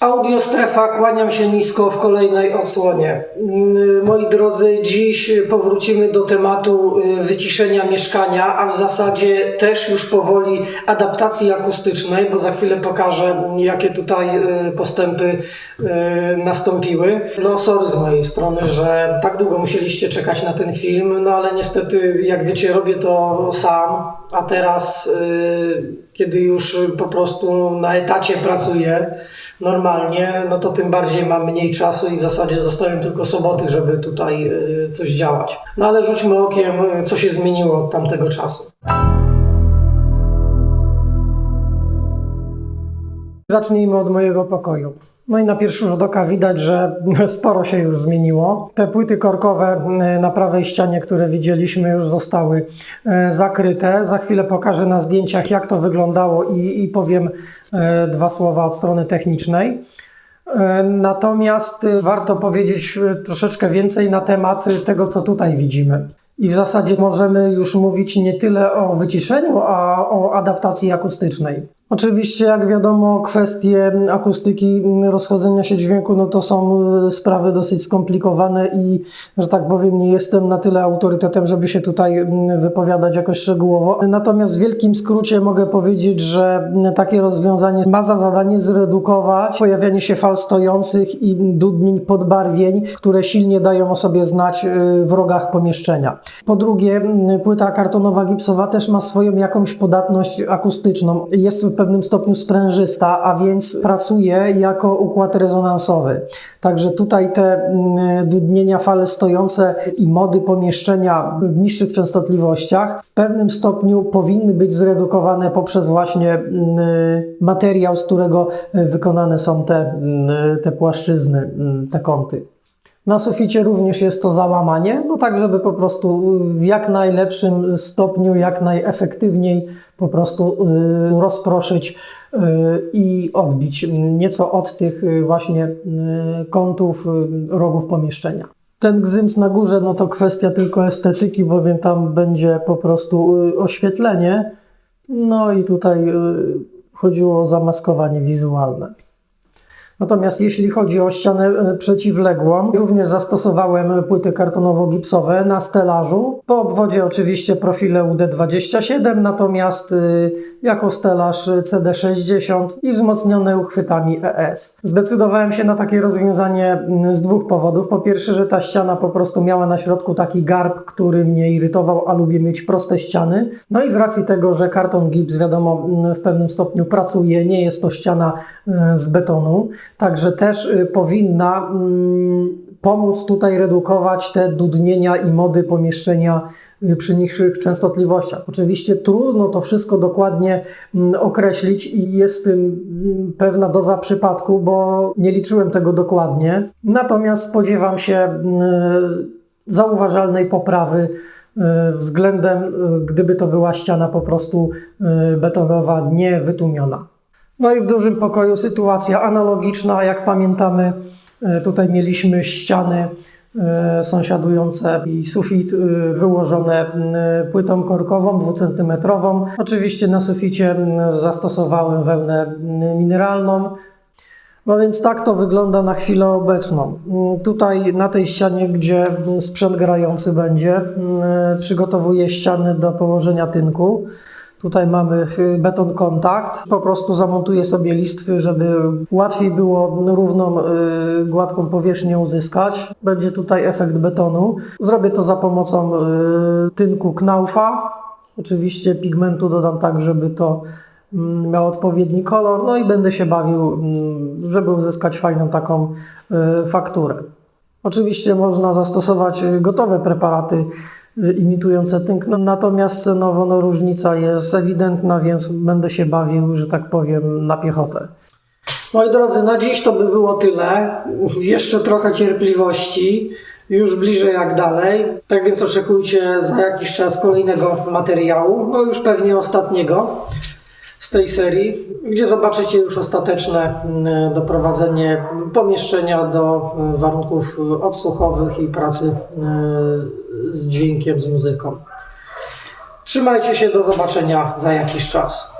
Audiostrefa, kłaniam się nisko w kolejnej odsłonie. Mm, Moi drodzy, dziś powrócimy do tematu y, wyciszenia mieszkania, a w zasadzie też już powoli adaptacji akustycznej, bo za chwilę pokażę, jakie tutaj y, postępy y, nastąpiły. No sorry z mojej strony, że tak długo musieliście czekać na ten film, no ale niestety, jak wiecie, robię to sam, a teraz, y, kiedy już po prostu na etacie pracuję, normalnie, no to tym bardziej mam mniej czasu i w zasadzie zostają tylko soboty, żeby tutaj y, coś działać. No ale rzućmy okiem, y, co się zmieniło od tamtego czasu. Zacznijmy od mojego pokoju. No i na pierwszy rzut oka widać, że sporo się już zmieniło. Te płyty korkowe y, na prawej ścianie, które widzieliśmy, już zostały y, zakryte. Za chwilę pokażę na zdjęciach, jak to wyglądało i, i powiem y, dwa słowa od strony technicznej. E, Natomiast warto powiedzieć troszeczkę więcej na temat tego, co tutaj widzimy. I w zasadzie możemy już mówić nie tyle o wyciszeniu, a o adaptacji akustycznej. Oczywiście, jak wiadomo, kwestie akustyki, rozchodzenia się dźwięku, no to są y, sprawy dosyć skomplikowane i, że tak powiem, nie jestem na tyle autorytetem, żeby się tutaj mm, wypowiadać jakoś szczegółowo. Natomiast w wielkim skrócie mogę powiedzieć, że mm, takie rozwiązanie ma za zadanie zredukować pojawianie się fal stojących i dudnień podbarwień, które silnie dają o sobie znać y, w rogach pomieszczenia. Po drugie, mm, płyta kartonowa gipsowa też ma swoją jakąś podatność akustyczną. Jest pewnym stopniu sprężysta, a więc pracuje jako układ rezonansowy. Także tutaj te mm, dudnienia, fale stojące i mody pomieszczenia w niższych częstotliwościach w pewnym stopniu powinny być zredukowane poprzez właśnie mm, materiał, z którego wykonane są te, mm, te płaszczyzny, te kąty. Na suficie również jest to załamanie, no tak, żeby po prostu w jak najlepszym stopniu, jak najefektywniej po prostu y, rozproszyć y, i odbić nieco od tych y, właśnie kątów, rogów pomieszczenia. Ten gzyms na górze, no to kwestia tylko estetyki, bowiem tam będzie po prostu oświetlenie, no i tutaj chodziło o zamaskowanie wizualne. Natomiast jeśli chodzi o ścianę e, przeciwległą, również zastosowałem płyty kartonowo-gipsowe na stelażu. Po obwodzie oczywiście profile UD27, natomiast y, jako stelaż CD60 i wzmocnione uchwytami ES. Zdecydowałem się na takie rozwiązanie z dwóch powodów. Po pierwsze, że ta ściana po prostu miała na środku taki garb, który mnie irytował, a lubię mieć proste ściany. No i z racji tego, że karton gips wiadomo w pewnym stopniu pracuje, nie jest to ściana z betonu, Także też y, powinna mm, pomóc tutaj redukować te dudnienia i mody pomieszczenia y, przy niższych częstotliwościach. Oczywiście trudno to wszystko dokładnie mm, określić i jest w tym mm, pewna doza przypadku, bo nie liczyłem tego dokładnie. Natomiast spodziewam się mm, zauważalnej poprawy y, względem, y, gdyby to była ściana po prostu y, betonowa, nie wytłumiona. No i w dużym pokoju sytuacja analogiczna. Jak pamiętamy, e, tutaj mieliśmy ściany e, sąsiadujące i sufit e, wyłożone płytą korkową dwucentymetrową. Oczywiście na suficie zastosowałem wełnę mineralną. No więc tak to wygląda na chwilę obecną. Mm, Tutaj na tej ścianie, gdzie sprzęt grający będzie, przygotowuję ściany do położenia tynku. Tutaj mamy beton kontakt. Po prostu zamontuję sobie listwy, żeby łatwiej było równą, y, gładką powierzchnię uzyskać. Będzie tutaj efekt betonu. Zrobię to za pomocą y, tynku Knaufa. Oczywiście pigmentu dodam tak, żeby to mm, miał odpowiedni kolor. No i będę się bawił, mm, żeby uzyskać fajną taką y, fakturę. Oczywiście można zastosować gotowe preparaty y, imitujące tękno, natomiast cenowo no, różnica jest ewidentna, więc będę się bawił, że tak powiem, na piechotę. Moi drodzy, na dziś to by było tyle. Jeszcze trochę cierpliwości, już bliżej jak dalej. Tak więc oczekujcie za jakiś czas kolejnego materiału, no już pewnie ostatniego z tej serii, gdzie zobaczycie już ostateczne mm, doprowadzenie pomieszczenia do mm, warunków odsłuchowych i pracy y, z dźwiękiem, z muzyką. Trzymajcie się, do zobaczenia za jakiś czas.